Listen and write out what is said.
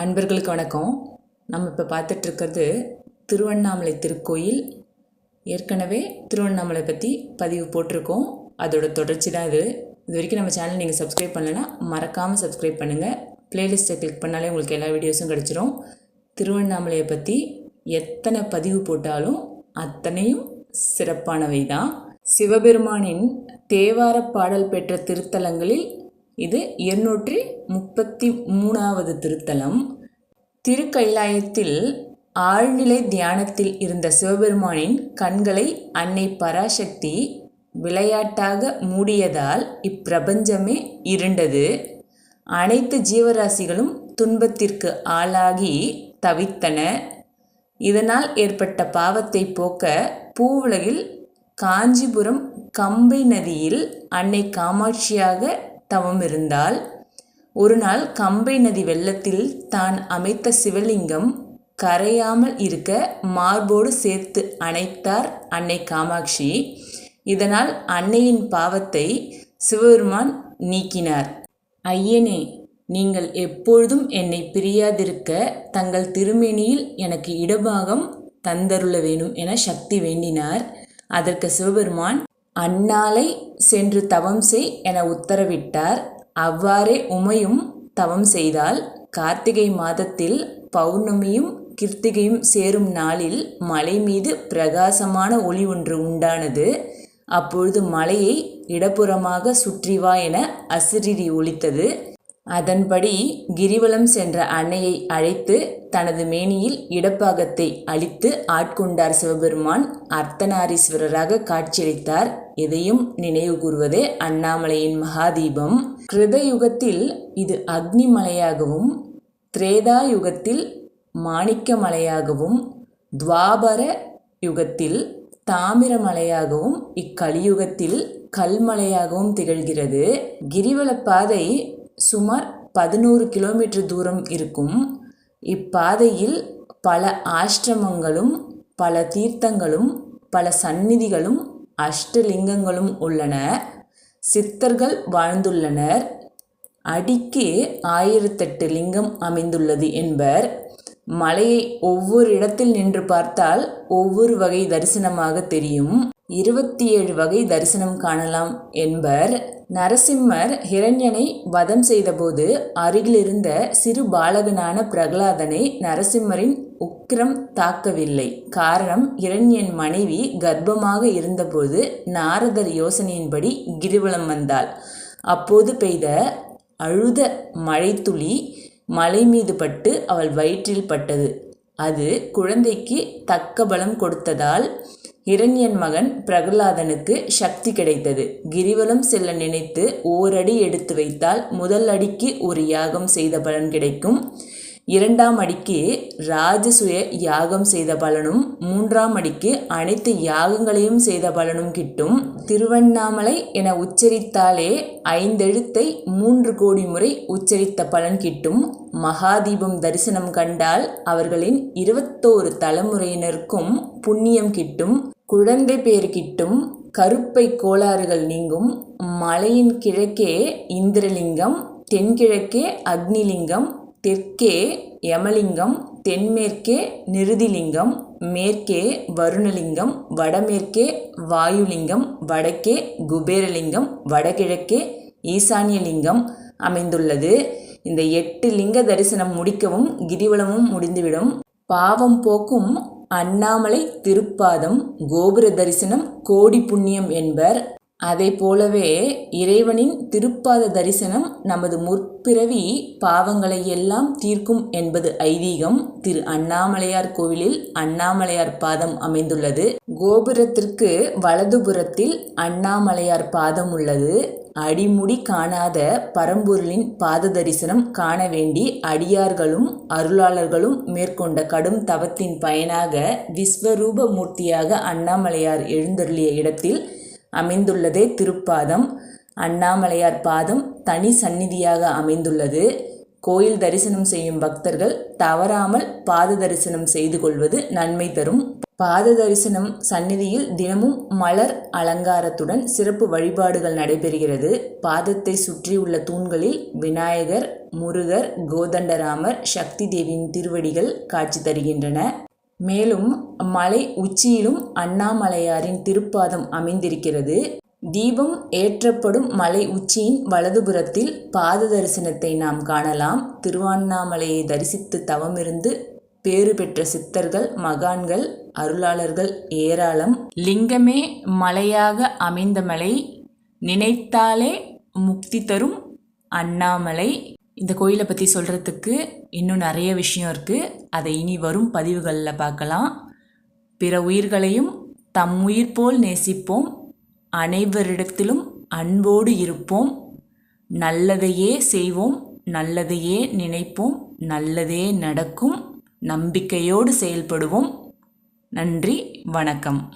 அன்பர்களுக்கு வணக்கம். நம்ம இப்போ பார்த்துட்ருக்கிறது திருவண்ணாமலை திருக்கோயில். ஏற்கனவே திருவண்ணாமலை பற்றி பதிவு போட்டிருக்கோம். அதோட தொடர்ச்சி தான் இது. இது வரைக்கும் நம்ம சேனல் நீங்கள் சப்ஸ்கிரைப் பண்ணலைன்னா மறக்காமல் சப்ஸ்கிரைப் பண்ணுங்கள் ப்ளேலிஸ்ட்டை கிளிக் பண்ணாலே உங்களுக்கு எல்லா வீடியோஸும் கிடச்சிரும். திருவண்ணாமலையை பற்றி எத்தனை பதிவு போட்டாலும் அத்தனையும் சிறப்பானவை தான் சிவபெருமானின் தேவார பாடல் பெற்ற திருத்தலங்களில் இது இருநூற்றி முப்பத்தி மூணாவது திருத்தலம். திருக்கைலாயத்தில் ஆழ்நிலை தியானத்தில் இருந்த சிவபெருமானின் கண்களை அன்னை பராசக்தி விளையாட்டாக மூடியதால் இப்பிரபஞ்சமே இருண்டது. அனைத்து ஜீவராசிகளும் துன்பத்திற்கு ஆளாகி தவித்தன. இதனால் ஏற்பட்ட பாவத்தை போக்க பூவுலகில் காஞ்சிபுரம் கம்பை நதியில் அன்னை காமாட்சியாக தவம் இருந்தால் ஒரு நாள் கம்பை நதி வெள்ளத்தில் தான் அமைத்த சிவலிங்கம் கரையாமல் இருக்க மார்போடு சேர்த்து அணைத்தார் அன்னை காமாட்சி. இதனால் அன்னையின் பாவத்தை சிவபெருமான் நீக்கினார். ஐயனே நீங்கள் எப்பொழுதும் என்னை பிரியாதிருக்க தங்கள் திருமேனியில் எனக்கு இடபாகம் தந்தருள வேணும் என சக்தி வேண்டினார். அதற்கு சிவபெருமான் அந்நாளை சென்று தவம் செய் என உத்தரவிட்டார். அவ்வாறே உமையும் தவம் செய்தால் கார்த்திகை மாதத்தில் பௌர்ணமியும் கிருத்திகையும் சேரும் நாளில் மலை மீது பிரகாசமான ஒளி ஒன்று உண்டானது. அப்பொழுது மலையை இடப்புறமாக சுற்றி வா என அசிரிடி ஒலித்தது. அதன்படி கிரிவலம் சென்ற அன்னையை அழைத்து தனது மேனியில் இடப்பாகத்தை அழித்து ஆட்கொண்டார் சிவபெருமான். அர்த்தநாரீஸ்வரராக காட்சியளித்தார். இதையும் நினைவு கூறுவதே அண்ணாமலையின் மகாதீபம். கிருதயுகத்தில் இது அக்னி மலையாகவும் திரேதா யுகத்தில் மாணிக்க மலையாகவும் துவாபர யுகத்தில் தாமிரமலையாகவும் இக்கலியுகத்தில் கல்மலையாகவும் திகழ்கிறது. கிரிவல பாதை சுமார் பதினோரு கிலோமீட்டர் தூரம் இருக்கும். இப்பாதையில் பல ஆஷ்டிரமங்களும் பல தீர்த்தங்களும் பல சந்நிதிகளும் அஷ்டலிங்கங்களும் உள்ளன. சித்தர்கள் வாழ்ந்துள்ளனர். அடிக்கு ஆயிரத்தெட்டு லிங்கம் அமைந்துள்ளது என்பர். மலையை ஒவ்வொரு இடத்தில் நின்று பார்த்தால் ஒவ்வொரு வகை தரிசனமாக தெரியும். இருபத்தி ஏழு வகை தரிசனம் காணலாம் என்பர் நரசிம்மர் ஹிரண்யனை வதம் செய்தபோது அருகிலிருந்த சிறு பாலகனான பிரகலாதனை நரசிம்மரின் உக்கிரம் தாக்கவில்லை. காரணம் இரண்யன் மனைவி கர்ப்பமாக இருந்தபோது நாரதர் யோசனையின்படி கிரிவலம் வந்தாள். அப்போது பெய்த அழுத மழைத்துளி மலை மீது பட்டு அவள் வயிற்றில் பட்டது. அது குழந்தைக்கு தக்க பலம் கொடுத்ததால் இரண்யன் மகன் பிரகலாதனுக்கு சக்தி கிடைத்தது. கிரிவலம் செல்ல நினைத்து ஓரடி எடுத்து வைத்தால் முதல் அடிக்கு ஒரு யாகம் செய்த பலன் கிடைக்கும். இரண்டாம் அடிக்கு ராஜசுய யாகம் செய்த பலனும் மூன்றாம் அடிக்கு அனைத்து யாகங்களையும் செய்த பலனும் கிட்டும். திருவண்ணாமலை என உச்சரித்தாலே ஐந்தெழுத்தை மூன்று கோடி முறை உச்சரித்த பலன் கிட்டும். மகாதீபம் தரிசனம் கண்டால் அவர்களின் இருபத்தோரு தலைமுறையினருக்கும் புண்ணியம் கிட்டும். குழந்தை பேர் கிட்டும் கருப்பை கோளாறுகள் நீங்கும். மலையின் கிழக்கே இந்திரலிங்கம் தென்கிழக்கே அக்னிலிங்கம் தெற்கே யமலிங்கம் தென்மேற்கே நிருதிலிங்கம் மேற்கே வருணலிங்கம் வடமேற்கே வாயுலிங்கம் வடக்கே குபேரலிங்கம் வடகிழக்கே ஈசானியலிங்கம் அமைந்துள்ளது. இந்த எட்டு லிங்க தரிசனம் முடிக்கவும் கிரிவலமும் முடிந்துவிடும். பாவம் போக்கும் அண்ணாமலை திருப்பாதம் கோபுர தரிசனம் கோடி புண்ணியம் என்பர் அதை போலவே இறைவனின் திருப்பாத தரிசனம் நமது முற்பிறவி பாவங்களை எல்லாம் தீர்க்கும் என்பது ஐதீகம். திரு அண்ணாமலையார் கோவிலில் அண்ணாமலையார் பாதம் அமைந்துள்ளது. கோபுரத்திற்கு வலதுபுறத்தில் அண்ணாமலையார் பாதம் உள்ளது. அடிமுடி காணாத பரம்பொருளின் பாத தரிசனம் காண வேண்டி அடியார்களும் அருளாளர்களும் மேற்கொண்ட கடும் தவத்தின் பயனாக விஸ்வரூப மூர்த்தியாக அண்ணாமலையார் எழுந்தருளிய இடத்தில் அமைந்துள்ளதே. திருப்பாதம் அண்ணாமலையார் பாதம் தனி சந்நிதியாக அமைந்துள்ளது. கோயில் தரிசனம் செய்யும் பக்தர்கள் தவறாமல் பாத தரிசனம் செய்து கொள்வது நன்மை தரும். பாத தரிசனம் சந்நிதியில் தினமும் மலர் அலங்காரத்துடன் சிறப்பு வழிபாடுகள் நடைபெறுகிறது. பாதத்தை சுற்றியுள்ள தூண்களில் விநாயகர் முருகர் கோதண்டராமர் சக்தி தேவியின் திருவடிகள் காட்சி தருகின்றன. மேலும் மலை உச்சியிலும் அண்ணாமலையாரின் திருப்பாதம் அமைந்திருக்கிறது. தீபம் ஏற்றப்படும் மலை உச்சியின் வலதுபுறத்தில் பாத தரிசனத்தை நாம் காணலாம். திருவண்ணாமலையை தரிசித்து தவமிருந்து பேறு பெற்ற சித்தர்கள் மகான்கள் அருளாளர்கள் ஏராளம். லிங்கமே மலையாக அமைந்த மலை நினைத்தாலே முக்தி தரும் அண்ணாமலை. இந்த கோயிலை பற்றி சொல்கிறதுக்கு இன்னும் நிறைய விஷயம் இருக்குது அதை இனி வரும் பதிவுகளில் பார்க்கலாம். பிற உயிர்களையும் தம் உயிர் போல் நேசிப்போம். அனைவரிடத்திலும் அன்போடு இருப்போம். நல்லதையே செய்வோம். நல்லதையே நினைப்போம். நல்லதே நடக்கும். நம்பிக்கையோடு செயல்படுவோம். நன்றி. வணக்கம்.